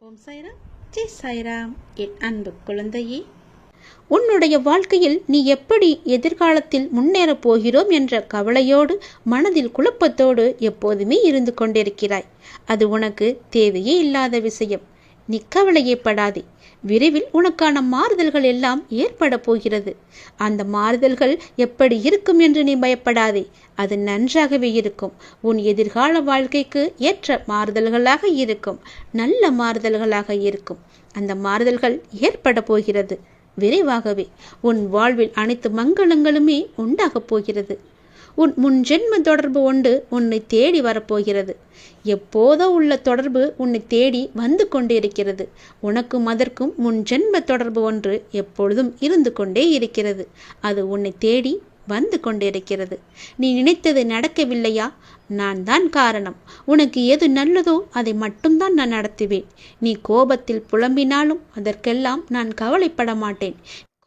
ஓம் சாய்ராம். ஜெய் சாய்ராம். என் அன்பு குழந்தையே உன்னுடைய வாழ்க்கையில் நீ எப்படி எதிர்காலத்தில் முன்னேறப் போகிறோம் என்ற கவலையோடு மனதில் குழப்பத்தோடு எப்போதுமே இருந்து கொண்டிருக்கிறாய். அது உனக்கு தேவையே இல்லாத விஷயம். நீ கவலையே விரைவில் உனக்கான மாறுதல்கள் எல்லாம் ஏற்பட போகிறது. அந்த மாறுதல்கள் எப்படி இருக்கும் என்று நீ பயப்படாதே. அது நன்றாகவே இருக்கும். உன் எதிர்கால வாழ்க்கைக்கு ஏற்ற மாறுதல்களாக இருக்கும். நல்ல மாறுதல்களாக இருக்கும். அந்த மாறுதல்கள் ஏற்பட போகிறது. விரைவாகவே உன் வாழ்வில் அனைத்து மங்களங்களுமே உண்டாகப் போகிறது. உன் முன் ஜென்ம தொடர்பு ஒன்று உன்னை தேடி வரப்போகிறது. எப்போதோ உள்ள தொடர்பு உன்னை தேடி வந்து கொண்டிருக்கிறது. உனக்கும் அதற்கும் முன் ஜென்ம தொடர்பு ஒன்று எப்பொழுதும் இருந்து கொண்டே இருக்கிறது. அது உன்னை தேடி வந்து கொண்டிருக்கிறது. நீ நினைத்தது நடக்கவில்லையா? நான் தான் காரணம். உனக்கு எது நல்லதோ அதை மட்டும்தான் நான் நடத்துவேன். நீ கோபத்தில் புலம்பினாலும் அதற்கெல்லாம் நான் கவலைப்பட மாட்டேன்.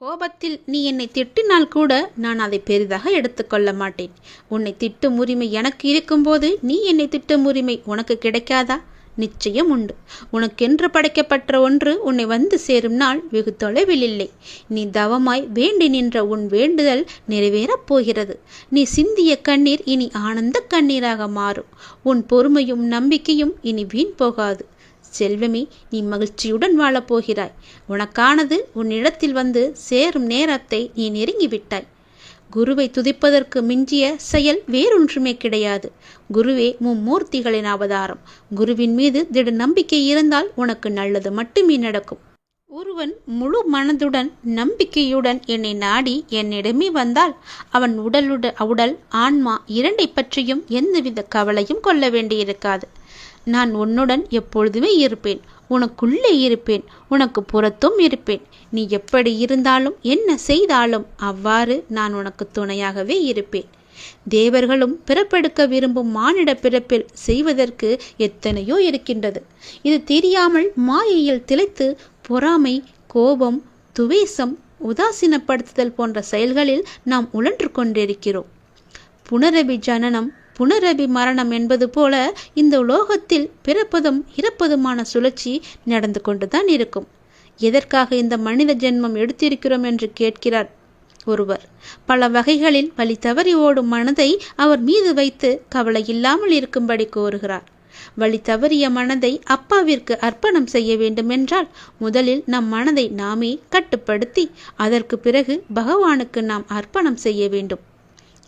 கோபத்தில் நீ என்னை திட்டினால் கூட நான் அதை பெரிதாக எடுத்துக்கொள்ள மாட்டேன். உன்னை திட்டும் உரிமை எனக்கு இருக்கும்போது நீ என்னை திட்டும் உரிமை உனக்கு கிடைக்காதா? நிச்சயம் உண்டு. உனக்கென்று படைக்கப்பட்ட ஒன்று உன்னை வந்து சேரும் நாள் வெகு தொலைவில் இல்லை. நீ தவமாய் வேண்டி நின்ற உன் வேண்டுதல் நிறைவேறப் போகிறது. நீ சிந்திய கண்ணீர் இனி ஆனந்த கண்ணீராக மாறும். உன் பொறுமையும் நம்பிக்கையும் இனி வீண் போகாது. செல்வமே நீ மகிழ்ச்சியுடன் வாழப்போகிறாய். உனக்கானது உன்னிடத்தில் வந்து சேரும் நேரத்தை நீ நெருங்கிவிட்டாய். குருவை துதிப்பதற்கு மிஞ்சிய செயல் வேறொன்றுமே கிடையாது. குருவே மும்மூர்த்திகளின் அவதாரம். குருவின் மீது திட நம்பிக்கை இருந்தால் உனக்கு நல்லது மட்டுமே நடக்கும். ஒருவன் முழு மனதுடன் நம்பிக்கையுடன் என்னை நாடி என்னிடமே வந்தால் அவன் உடலுட உடல் ஆன்மா இரண்டை பற்றியும் எந்தவித கவலையும் கொள்ள வேண்டியிருக்காது. நான் உன்னுடன் எப்பொழுதுமே இருப்பேன். உனக்குள்ளே இருப்பேன். உனக்கு புறத்தும் இருப்பேன். நீ எப்படி இருந்தாலும் என்ன செய்தாலும் அவ்வாறு நான் உனக்கு துணையாகவே இருப்பேன். தேவர்களும் பிறப்பெடுக்க விரும்பும் மானிட பிறப்பில் செய்வதற்கு எத்தனையோ இருக்கின்றது. இது தெரியாமல் மாயையில் திளைத்து பொறாமை கோபம் துவேசம் உதாசீனப்படுத்துதல் போன்ற செயல்களில் நாம் உழன்று கொண்டிருக்கிறோம். புனரபி ஜனனம் புனரபி மரணம் என்பது போல இந்த உலோகத்தில் பிறப்பதும் இறப்பதுமான சுழற்சி நடந்து கொண்டுதான் இருக்கும். எதற்காக இந்த மனித ஜென்மம் எடுத்திருக்கிறோம் என்று கேட்கிறார். ஒருவர் பல வகைகளில் வழி தவறி ஓடும் மனதை அவர் மீது வைத்து கவலை இல்லாமல் இருக்கும்படி கோருகிறார். வழி தவறிய மனதை அப்பாவிற்கு அர்ப்பணம் செய்ய வேண்டுமென்றால் முதலில் நம் மனதை நாமே கட்டுப்படுத்தி அதற்கு பிறகு பகவானுக்கு நாம் அர்ப்பணம் செய்ய வேண்டும்.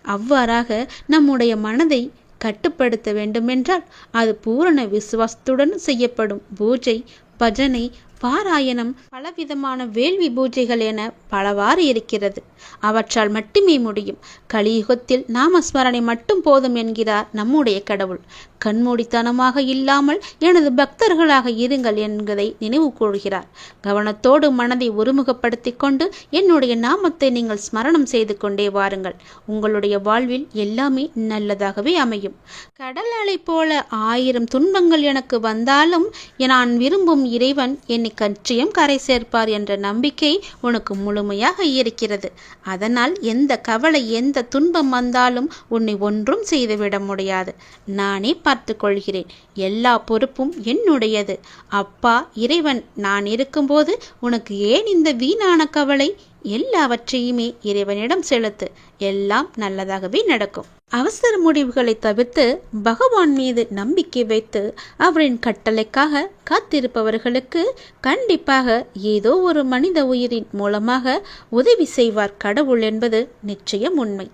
அவ்வாறாக நம்முடைய மனதை கட்டுப்படுத்த வேண்டுமென்றால் அது பூரண விசுவாசத்துடன் செய்யப்படும் பூஜை பஜனை பாராயணம் பலவிதமான வேள்வி பூஜைகள் என பலவாறு இருக்கிறது. அவற்றால் மட்டுமே முடியும். கலியுகத்தில் நாமஸ்மரணை மட்டும் போதும் என்கிறார் நம்முடைய கடவுள். கண்மூடித்தனமாக இல்லாமல் எனது பக்தர்களாக இருங்கள் என்பதை நினைவு கூறுகிறார். கவனத்தோடு மனதை ஒருமுகப்படுத்திக் கொண்டு என்னுடைய நாமத்தை நீங்கள் ஸ்மரணம் செய்து கொண்டே வாருங்கள். உங்களுடைய வாழ்வில் எல்லாமே நல்லதாகவே அமையும். கடல் அலை போல ஆயிரம் துன்பங்கள் எனக்கு வந்தாலும் நான் விரும்பும் இறைவன் என்னை கற்றியம் கரை சேர்ப்பார் என்ற நம்பிக்கை உனக்கு முழுமையாக இருக்கிறது. அதனால் எந்த கவலை எந்த துன்பம் வந்தாலும் உன்னை ஒன்றும் செய்துவிட முடியாது. நானே பார்த்து கொள்கிறேன் எல்லா பொறுப்பும் என்னுடையது. அப்பா இறைவன் நான் இருக்கும்போது உனக்கு ஏன் இந்த வீணான கவலை? எல்லாவற்றையுமே இறைவனிடம் செலுத்து. எல்லாம் நல்லதாகவே நடக்கும். அவசர முடிவுகளை தவிர்த்து பகவான் மீது நம்பிக்கை வைத்து அவரின் கட்டளைக்காக காத்திருப்பவர்களுக்கு கண்டிப்பாக ஏதோ ஒரு மனித உயிரின் மூலமாக உதவி செய்வார் கடவுள் என்பது நிச்சயம் உண்மை.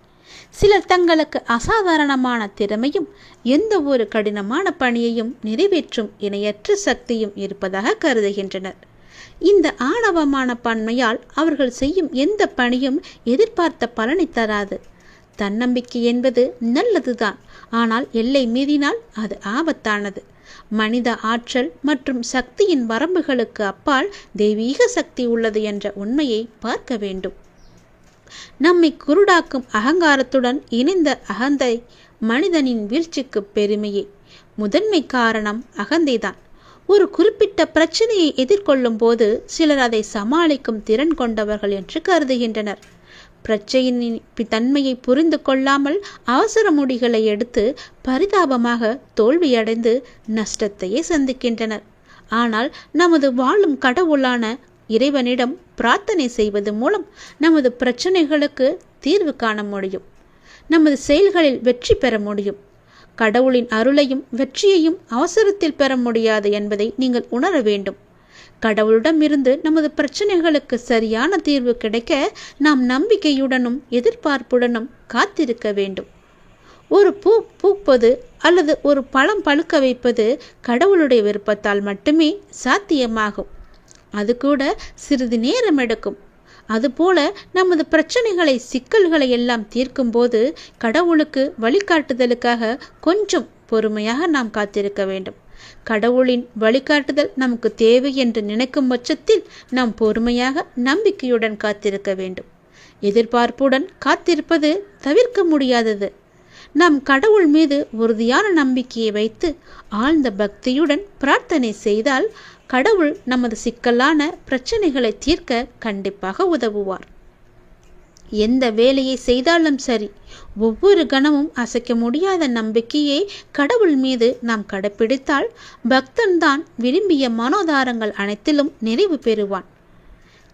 சிலர் தங்களுக்கு அசாதாரணமான திறமையும் எந்த ஒரு கடினமான பணியையும் நிறைவேற்றும் இணையற்ற சக்தியும் இருப்பதாக கருதுகின்றனர். இந்த ஆணவமான பன்மையால் அவர்கள் செய்யும் எந்த பணியும் எதிர்பார்த்த பலனை தராது. தன்னம்பிக்கை என்பது நல்லதுதான் ஆனால் எல்லை மீறினால் அது ஆபத்தானது. மனித ஆற்றல் மற்றும் சக்தியின் வரம்புகளுக்கு அப்பால் தெய்வீக சக்தி உள்ளது என்ற உண்மையை பார்க்க வேண்டும். நம்மை குருடாக்கும் அகங்காரத்துடன் இணைந்த அகந்தை மனிதனின் வீழ்ச்சிக்கு பெருமையே. முதன்மை காரணம் அகந்தைதான். ஒரு குறிப்பிட்ட பிரச்சனையை எதிர்கொள்ளும் போது சிலர் அதை சமாளிக்கும் திறன் கொண்டவர்கள் என்று கருதுகின்றனர். பிரச்சனையின் தன்மையை புரிந்து கொள்ளாமல் அவசர முடிகளை எடுத்து பரிதாபமாக தோல்வியடைந்து நஷ்டத்தையே சந்திக்கின்றனர். ஆனால் நமது வாழும் கடவுளான இறைவனிடம் பிரார்த்தனை செய்வது மூலம் நமது பிரச்சனைகளுக்கு தீர்வு காண முடியும். நமது செயல்களில் வெற்றி பெற முடியும். கடவுளின் அருளையும் வெற்றியையும் அவசரத்தில் பெற முடியாது என்பதை நீங்கள் உணர வேண்டும். கடவுளிடமிருந்து நமது பிரச்சனைகளுக்கு சரியான தீர்வு கிடைக்க நாம் நம்பிக்கையுடனும் எதிர்பார்ப்புடனும் காத்திருக்க வேண்டும். ஒரு பூ பூப்பது அல்லது ஒரு பழம் பழுக்க வைப்பது கடவுளுடைய விருப்பத்தால் மட்டுமே சாத்தியமாகும். அது கூட சிறிது நேரம் எடுக்கும். அதுபோல நமது பிரச்சனைகளை சிக்கல்களை எல்லாம் தீர்க்கும்போது கடவுளுக்கு வழிகாட்டுதலுக்காக கொஞ்சம் பொறுமையாக நாம் காத்திருக்க வேண்டும். கடவுளின் வழிகாட்டுதல் நமக்கு தேவை என்று நினைக்கும் பட்சத்தில் நாம் பொறுமையாக நம்பிக்கையுடன் காத்திருக்க வேண்டும். எதிர்பார்ப்புடன் காத்திருப்பது தவிர்க்க முடியாதது. நாம் கடவுள் மீது உறுதியான நம்பிக்கையை வைத்து ஆழ்ந்த பக்தியுடன் பிரார்த்தனை செய்தால் கடவுள் நமது சிக்கலான பிரச்சனைகளை தீர்க்க கண்டிப்பாக உதவுவார். எந்த வேலையை செய்தாலும் சரி ஒவ்வொரு கணமும் அசைக்க முடியாத நம்பிக்கையை கடவுள் மீது நாம் கடைப்பிடித்தால் பக்தன்தான் விரும்பிய மனோதாரங்கள் அனைத்திலும் நிறைவு பெறுவான்.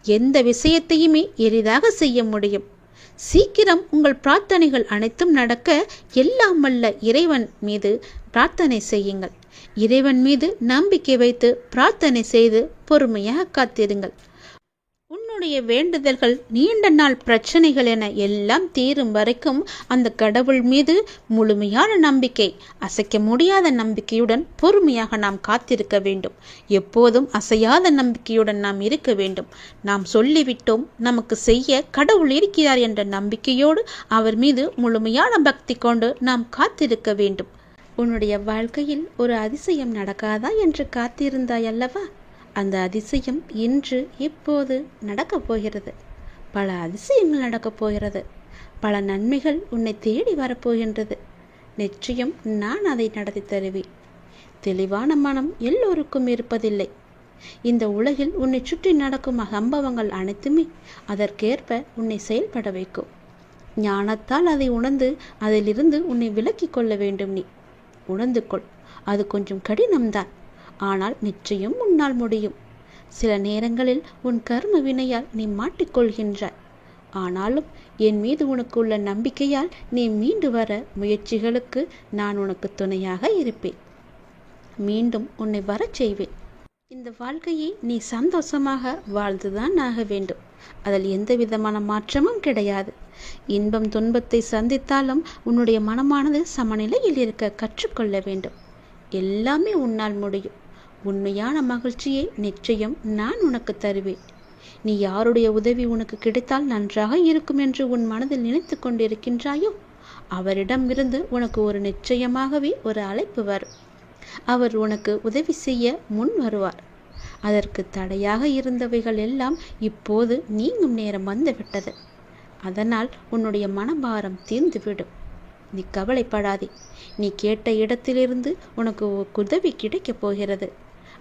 எந்த விஷயத்தையுமே எளிதாக செய்ய முடியும். சீக்கிரம் உங்கள் பிரார்த்தனைகள் அனைத்தும் நடக்க எல்லாம் வல்ல இறைவன் மீது பிரார்த்தனை செய்யுங்கள். இறைவன் மீது நம்பிக்கை வைத்து பிரார்த்தனை செய்து பொறுமையாக காத்திருங்கள். உன்னுடைய வேண்டுதல்கள் நீண்ட நாள் பிரச்சனைகள் என எல்லாம் தீரும் வரைக்கும் அந்த கடவுள் மீது முழுமையான நம்பிக்கை அசைக்க முடியாத நம்பிக்கையுடன் பொறுமையாக நாம் காத்திருக்க வேண்டும். எப்போதும் அசையாத நம்பிக்கையுடன் நாம் இருக்க வேண்டும். நாம் சொல்லிவிட்டோம் நமக்கு செய்ய கடவுள் இருக்கிறார் என்ற நம்பிக்கையோடு அவர் மீது முழுமையான பக்தி கொண்டு நாம் காத்திருக்க வேண்டும். உன்னுடைய வாழ்க்கையில் ஒரு அதிசயம் நடக்காதா என்று காத்திருந்தாய் அல்லவா? அந்த அதிசயம் இன்று இப்போது நடக்கப் போகிறது. பல அதிசயங்கள் நடக்கப் போகிறது. பல நன்மைகள் உன்னை தேடி வரப்போகின்றது நிச்சயம் நான் அதை நடத்தி தருவேன். தெளிவான மனம் எல்லோருக்கும் இருப்பதில்லை. இந்த உலகில் உன்னை சுற்றி நடக்கும் சம்பவங்கள் அனைத்துமே அதற்கேற்ப உன்னை செயல்பட வைக்கும். ஞானத்தால் அதை உணர்ந்து அதிலிருந்து உன்னை விலக்கிக் கொள்ள வேண்டும் நீ. உணர்ந்து கொள் அது கொஞ்சம் கடினம்தான். ஆனால் நிச்சயம் உன்னால் முடியும். சில நேரங்களில் உன் கர்ம வினையால் நீ மாட்டிக்கொள்கின்றாய். ஆனாலும் என் மீது உனக்கு உள்ள நம்பிக்கையால் நீ மீண்டு வர முயற்சிகளுக்கு நான் உனக்கு துணையாக இருப்பேன். மீண்டும் உன்னை வரச் செய்வேன். இந்த வாழ்க்கையை நீ சந்தோஷமாக வாழ்ந்துதான் ஆக வேண்டும். அதில் எந்த விதமான மாற்றமும் கிடையாது. இன்பம் துன்பத்தை சந்தித்தாலும் உன்னுடைய மனமானது சமநிலையில் இருக்க கற்றுக்கொள்ள வேண்டும். எல்லாமே உன்னால் முடியும். உண்மையான மகிழ்ச்சியை நிச்சயம் நான் உனக்கு தருவேன். நீ யாருடைய உதவி உனக்கு கிடைத்தால் நன்றாக இருக்கும் என்று உன் மனதில் நினைத்து கொண்டிருக்கின்றாயோ? அவரிடமிருந்து உனக்கு ஒரு நிச்சயமாகவே ஒரு அழைப்பு வரும். அவர் உனக்கு உதவி செய்ய முன் வருவார். அதற்கு தடையாக இருந்தவைகள் எல்லாம் இப்போது நீங்கும் நேரம் வந்துவிட்டது. அதனால் உன்னுடைய மனபாரம் தீர்ந்துவிடும். நீ கவலைப்படாதே. நீ கேட்ட இடத்திலிருந்து உனக்கு உதவி கிடைக்கப் போகிறது.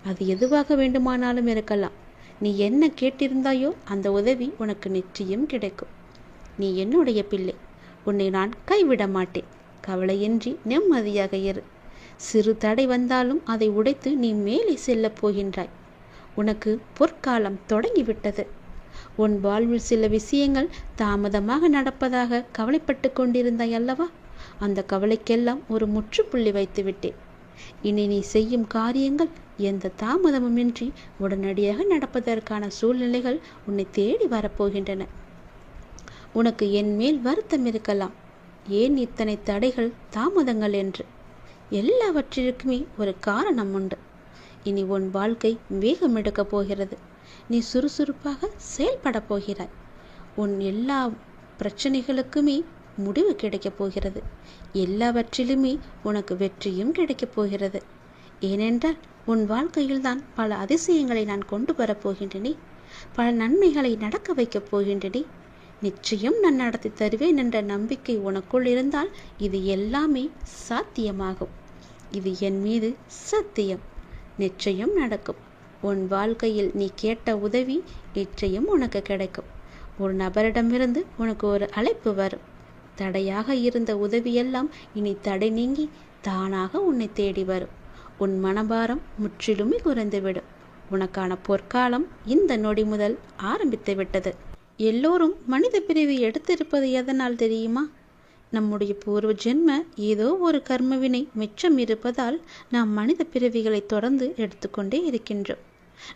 அது எதுவாக வேண்டுமானாலும் இருக்கலாம். நீ என்ன கேட்டிருந்தாயோ அந்த உதவி உனக்கு நிச்சயம் கிடைக்கும். நீ என்னுடைய பிள்ளை. உன்னை நான் கைவிட மாட்டேன். கவலையின்றி நிம்மதியாக இரு. சிறு தடை வந்தாலும் அதை உடைத்து நீ மேலே செல்லப் போகின்றாய். உனக்கு பொற்காலம் தொடங்கிவிட்டது. உன் வாழ்வில் சில விஷயங்கள் தாமதமாக நடப்பதாக கவலைப்பட்டு கொண்டிருந்தாய் அல்லவா? அந்த கவலைக்கெல்லாம் ஒரு முற்றுப்புள்ளி வைத்துவிட்டேன். இனி நீ செய்யும் காரியங்கள் எந்த தாமதமுமின்றி உடனடியாக நடப்பதற்கான சூழ்நிலைகள் உன்னை தேடி வரப்போகின்றன. உனக்கு என் மேல் வருத்தம் இருக்கலாம். ஏன் இத்தனை தடைகள் தாமதங்கள் என்று? எல்லாவற்றிற்குமே ஒரு காரணம் உண்டு. இனி உன் வாழ்க்கை வேகம் எடுக்கப் போகிறது. நீ சுறுசுறுப்பாக செயல்பட போகிறாய். உன் எல்லா பிரச்சனைகளுக்குமே முடிவு கிடைக்கப் போகிறது. எல்லாவற்றிலுமே உனக்கு வெற்றியும் கிடைக்கப் போகிறது. ஏனென்றால் உன் வாழ்க்கையில்தான் பல அதிசயங்களை நான் கொண்டு வரப் போகின்றனே. பல நன்மைகளை நடக்க வைக்கப் போகின்றனே. நிச்சயம் நான் நடத்தி தருவேன் என்ற நம்பிக்கை உனக்குள் இருந்தால் இது எல்லாமே சாத்தியமாகும். இது என் மீது சத்தியம். நிச்சயம் நடக்கும். உன் வாழ்க்கையில் நீ கேட்ட உதவி நிச்சயம் உனக்கு கிடைக்கும். ஒரு நபரிடமிருந்து உனக்கு ஒரு அழைப்பு வரும். தடையாக இருந்த உதவியெல்லாம் இனி தடை நீங்கி தானாக உன்னை தேடி வரும். உன் மனபாரம் முற்றிலுமே குறைந்துவிடும். உனக்கான பொற்காலம் இந்த நொடி முதல் ஆரம்பித்து விட்டது எல்லோரும் மனித பிரிவு எடுத்திருப்பது எதனால் தெரியுமா? நம்முடைய பூர்வ ஜென்ம ஏதோ ஒரு கர்மவினை மிச்சம் இருப்பதால் நாம் மனித பிறவிகளை தொடர்ந்து எடுத்துக்கொண்டே இருக்கின்றோம்.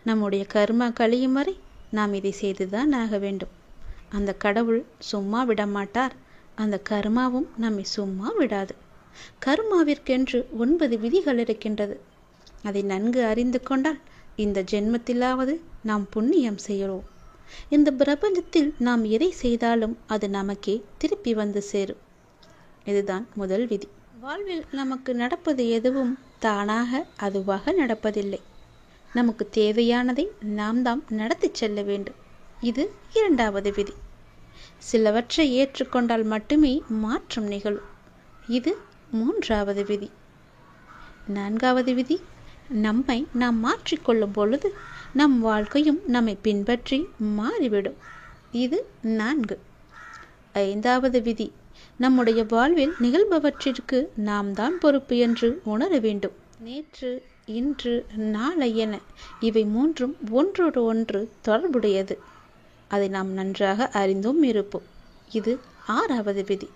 நம்முடைய கர்மா கழியும் வரை நாம் இதை செய்துதான் ஆக வேண்டும். அந்த கடவுள் சும்மா விடமாட்டார். அந்த கர்மாவும் நம்மை சும்மா விடாது. கர்மாவிற்கென்று ஒன்பது விதிகள் இருக்கின்றது. அதை நன்கு அறிந்து கொண்டால் இந்த ஜென்மத்திலாவது நாம் புண்ணியம் செய்கிறோம். இந்த பிரபஞ்சத்தில் நாம் எதை செய்தாலும் அது நமக்கே திருப்பி வந்து சேரும். இதுதான் முதல் விதி. வாழ்வில் நமக்கு நடப்பது எதுவும் தானாக அதுவாக நடப்பதில்லை. நமக்கு தேவையானதை நாம் தாம் நடத்தி செல்ல வேண்டும். இது இரண்டாவது விதி. சிலவற்றை ஏற்றுக்கொண்டால் மட்டுமே மாற்றம் நிகழும். இது மூன்றாவது விதி. நான்காவது விதி. நம்மை நாம் மாற்றிக்கொள்ளும் பொழுது நம் வாழ்க்கையும் நம்மை பின்பற்றி மாறிவிடும். இது நான்கு. ஐந்தாவது விதி. நம்முடைய வாழ்வில் நிகழ்பவற்றிற்கு நாம் தான் பொறுப்பு என்று உணர வேண்டும். நேற்று இன்று நாளை என இவை மூன்றும் ஒன்றோடு ஒன்று தொடர்புடையது. அதை நாம் நன்றாக அறிந்தும் இருப்போம். இது ஆறாவது விதி.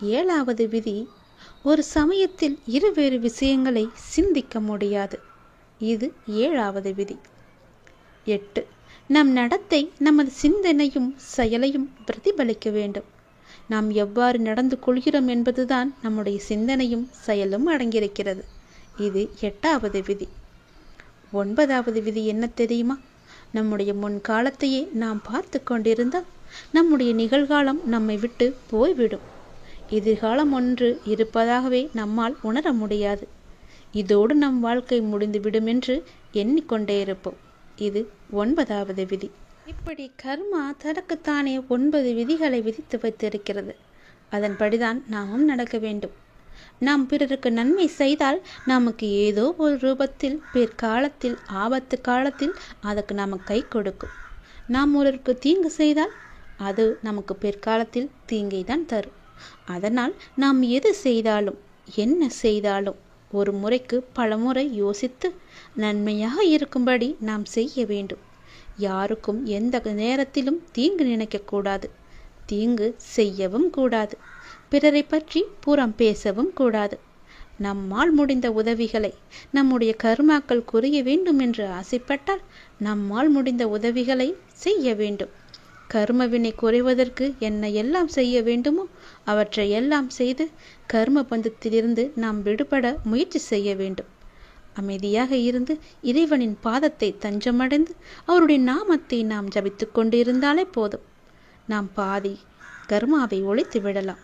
ஏழாவது விதி ஒரு சமயத்தில் இருவேறு விஷயங்களை சிந்திக்க முடியாது. இது ஏழாவது விதி. எட்டு நம் நடத்தை நமது சிந்தனையும் செயலையும் பிரதிபலிக்க வேண்டும். நாம் எவ்வாறு நடந்து கொள்கிறோம் என்பதுதான் நம்முடைய சிந்தனையும் செயலும் அடங்கியிருக்கிறது. இது எட்டாவது விதி. ஒன்பதாவது விதி என்ன தெரியுமா? நம்முடைய முன்காலத்தையே நாம் பார்த்து கொண்டிருந்தால் நம்முடைய நிகழ்காலம் நம்மை விட்டு போய்விடும். எதிர்காலம் ஒன்று இருப்பதாகவே நம்மால் உணர முடியாது. இதோடு நம் வாழ்க்கை முடிந்துவிடும் என்று எண்ணிக்கொண்டே இருப்போம். இது ஒன்பதாவது விதி. இப்படி கர்மா தனக்குத்தானே ஒன்பது விதிகளை விதித்து வைத்திருக்கிறது. அதன்படிதான் நாமும் நடக்க வேண்டும். நாம் பிறருக்கு நன்மை செய்தால் நமக்கு ஏதோ ஒரு ரூபத்தில் பிற்காலத்தில் ஆபத்து காலத்தில் அதற்கு நமக்கு கை கொடுக்கும். நாம் ஒருவருக்கு தீங்கு செய்தால் அது நமக்கு பிற்காலத்தில் தீங்கை தான் தரும். அதனால் நாம் எது செய்தாலும் என்ன செய்தாலும் ஒரு முறைக்கு பலமுறை யோசித்து நன்மையாக இருக்கும்படி நாம் செய்ய வேண்டும். யாருக்கும் எந்த நேரத்திலும் தீங்கு நினைக்கக்கூடாது. தீங்கு செய்யவும் கூடாது. பிறரை பற்றி புறம் பேசவும் கூடாது. நம்மால் முடிந்த உதவிகளை நம்முடைய கருமாக்கள் குறைய வேண்டும் என்று ஆசைப்பட்டால் நம்மால் முடிந்த உதவிகளை செய்ய வேண்டும். கர்மவினை குறைவதற்கு என்ன எல்லாம் செய்ய வேண்டுமோ அவற்றை எல்லாம் செய்து கர்ம பந்தத்திலிருந்து நாம் விடுபட முயற்சி செய்ய வேண்டும். அமைதியாக இருந்து இறைவனின் பாதத்தை தஞ்சமடைந்து அவருடைய நாமத்தை நாம் ஜபித்து கொண்டிருந்தாலே போதும். நாம் பாதி கர்மாவை ஒழித்து விடலாம்.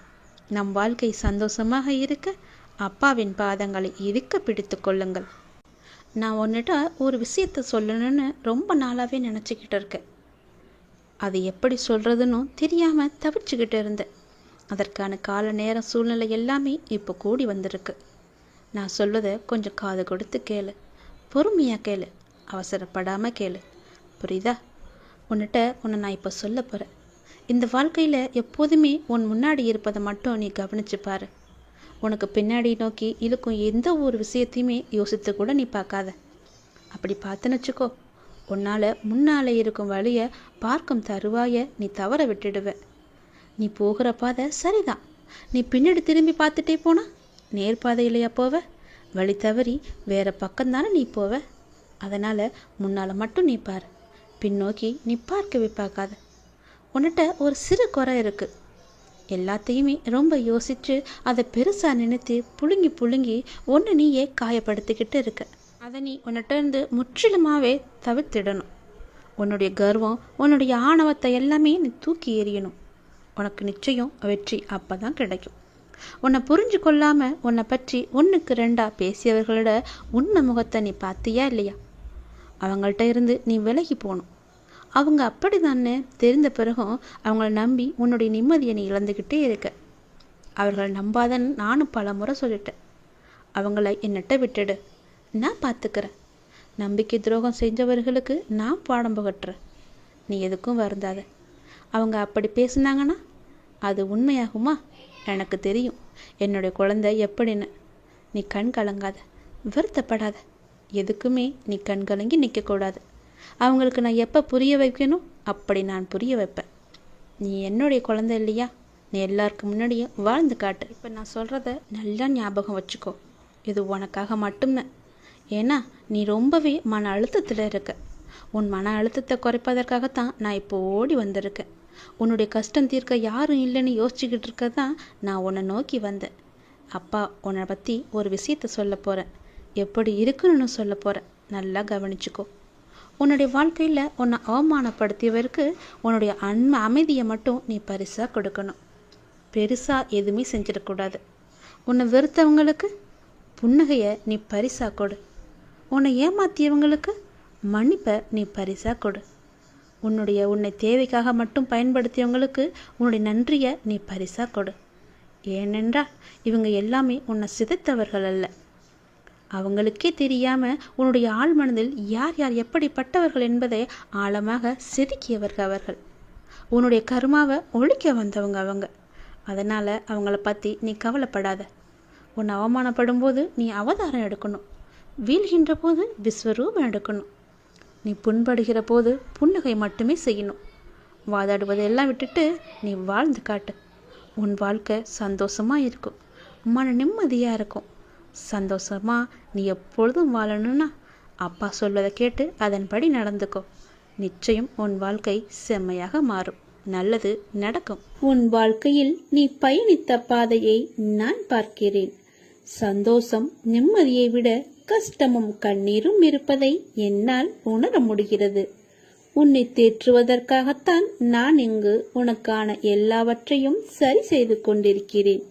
நம் வாழ்க்கை சந்தோஷமாக இருக்க அப்பாவின் பாதங்களை இருக்க பிடித்து கொள்ளுங்கள். நான் உன்னிட்ட ஒரு விஷயத்த சொல்லணும்னு ரொம்ப நாளாகவே நினச்சிக்கிட்டு இருக்கேன். அது எப்படி சொல்கிறதுன்னு தெரியாமல் தவிச்சுக்கிட்டு இருந்தேன். அதற்கான கால நேர சூழ்நிலை எல்லாமே இப்போ கூடி வந்திருக்கு. நான் சொல்வதை கொஞ்சம் காது கொடுத்து கேளு. பொறுமையாக கேளு. அவசரப்படாமல் கேளு. புரியுதா? உன்னிட்ட உன்னை நான் இப்போ சொல்ல போகிறேன் இந்த வாழ்க்கையில் எப்போதுமே உன் முன்னாடி இருப்பதை மட்டும் நீ கவனிச்சு பாரு. உனக்கு பின்னாடி நோக்கி இழுக்கும் எந்த ஒரு விஷயத்தையுமே யோசித்து கூட நீ பார்க்காத. அப்படி பார்த்துன்னு வச்சுக்கோ உன்னால் முன்னால் இருக்கும் வழியை பார்க்கும் தருவாய நீ தவற விட்டுடுவ. நீ போகிற பாதை சரிதான். நீ பின்னாடி திரும்பி பார்த்துட்டே போனா நேர்பாதையிலையா போவ? வழி தவறி வேற பக்கம்தானே நீ போவ? அதனால் முன்னால் மட்டும் நீ பார் பின்னோக்கி நீ பார்க்கவே பார்க்காத. உன்கிட்ட ஒரு சிறு குறை இருக்குது எல்லாத்தையுமே ரொம்ப யோசித்து அதை பெருசாக நினைத்து புழுங்கி புழுங்கி ஒன்று நீயே காயப்படுத்திக்கிட்டு இருக்க. அதை நீ உன்னிட்ட இருந்து முற்றிலுமாகவே தவிர்த்திடணும். உன்னுடைய கர்வம் உன்னுடைய ஆணவத்தை எல்லாமே நீ தூக்கி எறியணும். உனக்கு நிச்சயம் வெற்றி அப்போ தான் கிடைக்கும். உன்னை புரிஞ்சு கொள்ளாம உன்னை பற்றி ஒன்றுக்கு ரெண்டா பேசியவர்களோட உன்ன முகத்தை நீ பார்த்தியா இல்லையா? அவங்கள்ட்ட இருந்து நீ விலகி போகணும். அவங்க அப்படி தானே தெரிந்த பிறகும் அவங்கள நம்பி உன்னுடைய நிம்மதியை நீ இழந்துக்கிட்டே இருக்க. அவர்கள் நம்பாதன்னு நானும் பல முறை சொல்லிட்டேன். அவங்கள என்னட்ட விட்டுடு. நான் பார்த்துக்கிறேன் நம்பிக்கை துரோகம் செஞ்சவர்களுக்கு நான் பாடம் புகட்டுறேன். நீ எதுக்கும் வருந்தாத. அவங்க அப்படி பேசுனாங்கன்னா அது உண்மையாகுமா? எனக்கு தெரியும். என்னுடைய குழந்தை எப்படின்னு. நீ கண் கலங்காத. வருத்தப்படாத. எதுக்குமே நீ கண் கலங்கி நிற்கக்கூடாது அவங்களுக்கு நான் எப்போ புரிய வைக்கணும் அப்படி நான் புரிய வைப்பேன். நீ என்னுடைய குழந்தை இல்லையா? நீ எல்லாருக்கு முன்னாடியும் வாழ்ந்து காட்டு. இப்போ நான் சொல்கிறத நல்லா ஞாபகம் வச்சுக்கோ. இது உனக்காக மட்டும்தான் ஏன்னா நீ ரொம்பவே மன அழுத்தத்தில் இருக்க. உன் மன அழுத்தத்தை குறைப்பதற்காகத்தான் நான் இப்போ ஓடி வந்திருக்கேன். உன்னுடைய கஷ்டம் தீர்க்க யாரும் இல்லைன்னு யோசிச்சுக்கிட்டு இருக்க தான் நான் உன்னை நோக்கி வந்தேன். அப்பா உன்னை பற்றி ஒரு விஷயத்த சொல்ல போகிறேன் எப்படி இருக்கணும்னு சொல்ல போகிறேன் நல்லா கவனிச்சுக்கோ. உன்னுடைய வாழ்க்கையில் உன்னை அவமானப்படுத்தியவருக்கு உன்னுடைய அன்மை அமைதியை மட்டும் நீ பரிசாக கொடுக்கணும். பெருசாக எதுவுமே செஞ்சிடக்கூடாது உன்னை வெறுத்தவங்களுக்கு புன்னகையை நீ பரிசாக கொடு. உன்னை ஏமாத்தியவங்களுக்கு மன்னிப்பை நீ பரிசாக கொடு. உன்னுடைய உன்னை தேவைக்காக மட்டும் பயன்படுத்தியவங்களுக்கு உன்னுடைய நன்றியை நீ பரிசாக கொடு. ஏனென்றால் இவங்க எல்லாமே உன்னை சிதைத்தவர்கள் அல்ல. அவங்களுக்கே தெரியாமல் உன்னுடைய ஆள் மனதில் யார் யார் எப்படிப்பட்டவர்கள் என்பதை ஆழமாக செதுக்கியவர்கள் அவர்கள். உன்னுடைய கருமாவை ஒழிக்க வந்தவங்க அவங்க. அதனால் அவங்கள பற்றி நீ கவலைப்படாத. உன்னை அவமானப்படும் போது நீ அவதாரம் எடுக்கணும். வீழ்கின்ற போது விஸ்வரூபம் எடுக்கணும். நீ புண்படுகிற போது புன்னகை மட்டுமே செய்யணும். வாதாடுவதை எல்லாம் விட்டுட்டு நீ வாழ்ந்து காட்டு. உன் வாழ்க்கை சந்தோஷமாக இருக்கும். மன நிம்மதியாக இருக்கும். சந்தோஷமாக நீ எப்பொழுதும் வாழணும்னா அப்பா சொல்வதை கேட்டு அதன்படி நடந்துக்கோ. நிச்சயம் உன் வாழ்க்கை செம்மையாக மாறும். நல்லது நடக்கும். உன் வாழ்க்கையில் நீ பயணித்த பாதையை நான் பார்க்கிறேன். சந்தோஷம் நிம்மதியை விட கஷ்டமும் கண்ணீரும் இருப்பதை என்னால் உணர முடிகிறது. உன்னை தேற்றுவதற்காகத்தான் நான் இங்கு உனக்கான எல்லாவற்றையும் சரி செய்து கொண்டிருக்கிறேன்.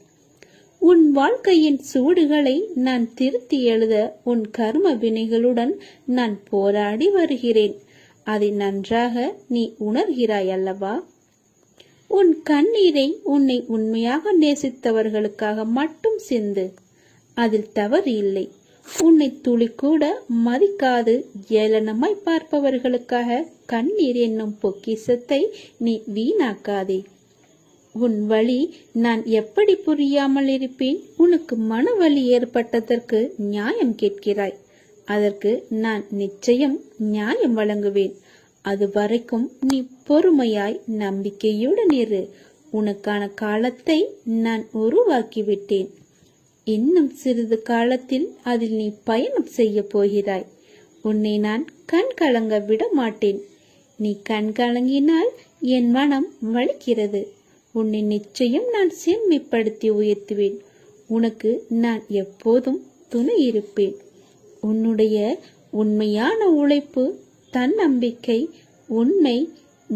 உன் வாழ்க்கையின் சூடுகளை நான் திருத்தி எழுத உன் கர்ம வினைகளுடன் நான் போராடி வருகிறேன். அதை நன்றாக நீ உணர்கிறாய் அல்லவா? உன் கண்ணீரை உன்னை உண்மையாக நேசித்தவர்களுக்காக மட்டும் சிந்து அதில் தவறு இல்லை. உன்னை துளி கூட மதிக்காது. ஏளனமாய் பார்ப்பவர்களுக்காக கண்ணீர் என்னும் பொக்கிசத்தை நீ வீணாக்காதே. உன் வழி நான் எப்படி புரியாமல் இருப்பேன்? உனக்கு மன வலி ஏற்பட்டதற்கு நியாயம் கேட்கிறாய். அதற்கு நான் நிச்சயம் நியாயம் வழங்குவேன். அது வரைக்கும் நீ பொறுமையாய் நம்பிக்கையுடன் இரு உனக்கான காலத்தை நான் உருவாக்கிவிட்டேன். இன்னும் சிறிது காலத்தில் அதில் நீ பயணம் செய்ய போகிறாய். உன்னை நான் கண் கலங்க விட மாட்டேன். நீ கண் கலங்கினால் என் மனம் வலிக்கிறது. உன்னை நிச்சயம் நான் செம்மைப்படுத்தி உயர்த்துவேன். உனக்கு நான் எப்போதும் துணை இருப்பேன். உன்னுடைய உண்மையான உழைப்பு தன்னம்பிக்கை உண்மை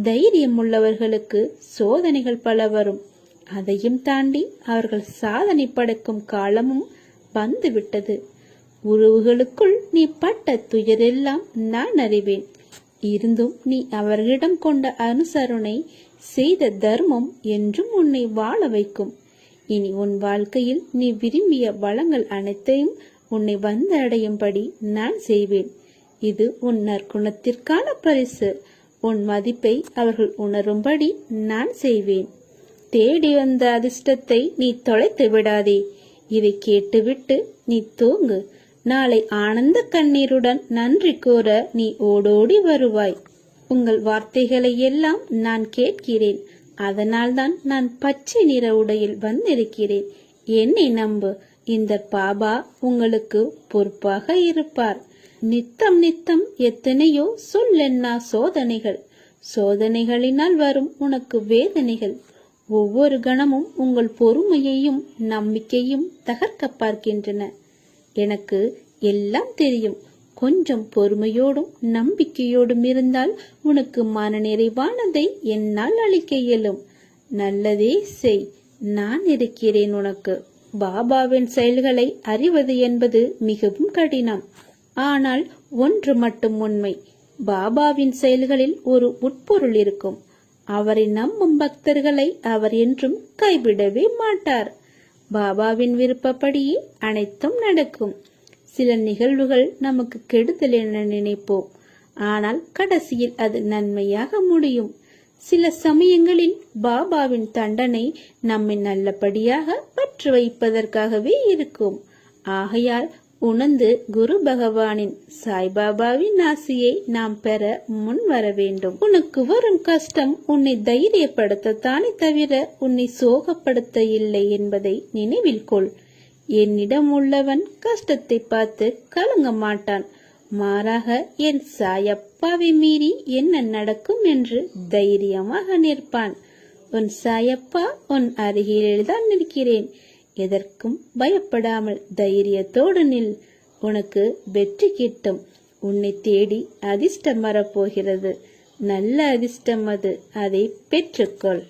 தைரியம் உள்ளவர்களுக்கு சோதனைகள் பல வரும். அதையும் தாண்டி அவர்கள் சாதனை படைக்கும் காலமும் வந்துவிட்டது. உறவுகளுக்குள் நீ பட்ட துயரெல்லாம் நான் அறிவேன். இருந்தும் நீ அவர்களிடம் கொண்ட அனுசரணை செய்த தர்மம் என்றும் உன்னை வாழ வைக்கும். இனி உன் வாழ்க்கையில் நீ விரும்பிய வளங்கள் அனைத்தையும் உன்னை வந்தடையும்படி நான் செய்வேன். இது உன் நற்குணத்திற்கான பரிசு. உன் மதிப்பை அவர்கள் உணரும்படி நான் செய்வேன். தேடி வந்த அதிர்ஷ்டத்தை நீ தொலைத்து விடாதே. இதை கேட்டுவிட்டு நீ தூங்கு. நாளை ஆனந்த கண்ணீருடன் நன்றி கூற நீ ஓடோடி வருவாய். உங்கள் வார்த்தைகளை எல்லாம் நான் கேட்கிறேன். அதனால்தான் நான் பச்சை நிற உடையில் வந்திருக்கிறேன். என்னை நம்பு. இந்த பாபா உங்களுக்கு பொறுப்பாக இருப்பார். நித்தம் நித்தம் எத்தனையோ சொல்லென்னா சோதனைகள். சோதனைகளினால் வரும் உனக்கு வேதனைகள். ஒவ்வொரு கணமும் உங்கள் பொறுமையையும் நம்பிக்கையும் தகர்க்க பார்க்கின்றன. எனக்கு எல்லாம் தெரியும். கொஞ்சம் பொறுமையோடும் நம்பிக்கையோடும் இருந்தால் உனக்கு மன நிறைவானதை என்னால் அளிக்க இயலும். நல்லதே செய். நான் இருக்கிறேன் உனக்கு. பாபாவின் செயல்களை அறிவது என்பது மிகவும் கடினம். ஆனால் ஒன்று மட்டும் உண்மை. பாபாவின் செயல்களில் ஒரு உட்பொருள் இருக்கும். அவரை நம்பும் பக்தர்களை அவர் என்றும் கைவிடவே மாட்டார். பாபாவின் விருப்பப்படியே அனைத்தும் நடக்கும். சில நிகழ்வுகள் நமக்கு கெடுதல் என நினைப்போம். ஆனால் கடைசியில் அது நன்மையாக முடியும். சில சமயங்களில் பாபாவின் தண்டனை நம்மை நல்லபடியாக பற்று வைப்பதற்காகவே இருக்கும். ஆகையால் உணர்ந்து குரு பகவானின் சாய்பாபாவின் ஆசியை நாம் பெற முன் வர வேண்டும். உனக்கு வரும் கஷ்டம் உன்னை தைரியப்படுத்தத்தானே தவிர உன்னை சோகப்படுத்த இல்லை என்பதை நினைவில் கொள். என்னிடம் உள்ளவன் கஷ்டத்தை பார்த்து கலங்க மாட்டான். மாறாக என் சாயப்பாவை மீறி என்ன நடக்கும் என்று தைரியமாக நிற்பான். உன் சாயப்பா உன் அருகிலேதான் நிற்கிறேன். எதற்கும் பயப்படாமல் தைரியத்தோடு நில். உனக்கு வெற்றி கிட்டும். உன்னை தேடி அதிர்ஷ்டம் வரப்போகிறது. நல்ல அதிர்ஷ்டம் அது. அதை பெற்றுக்கொள்.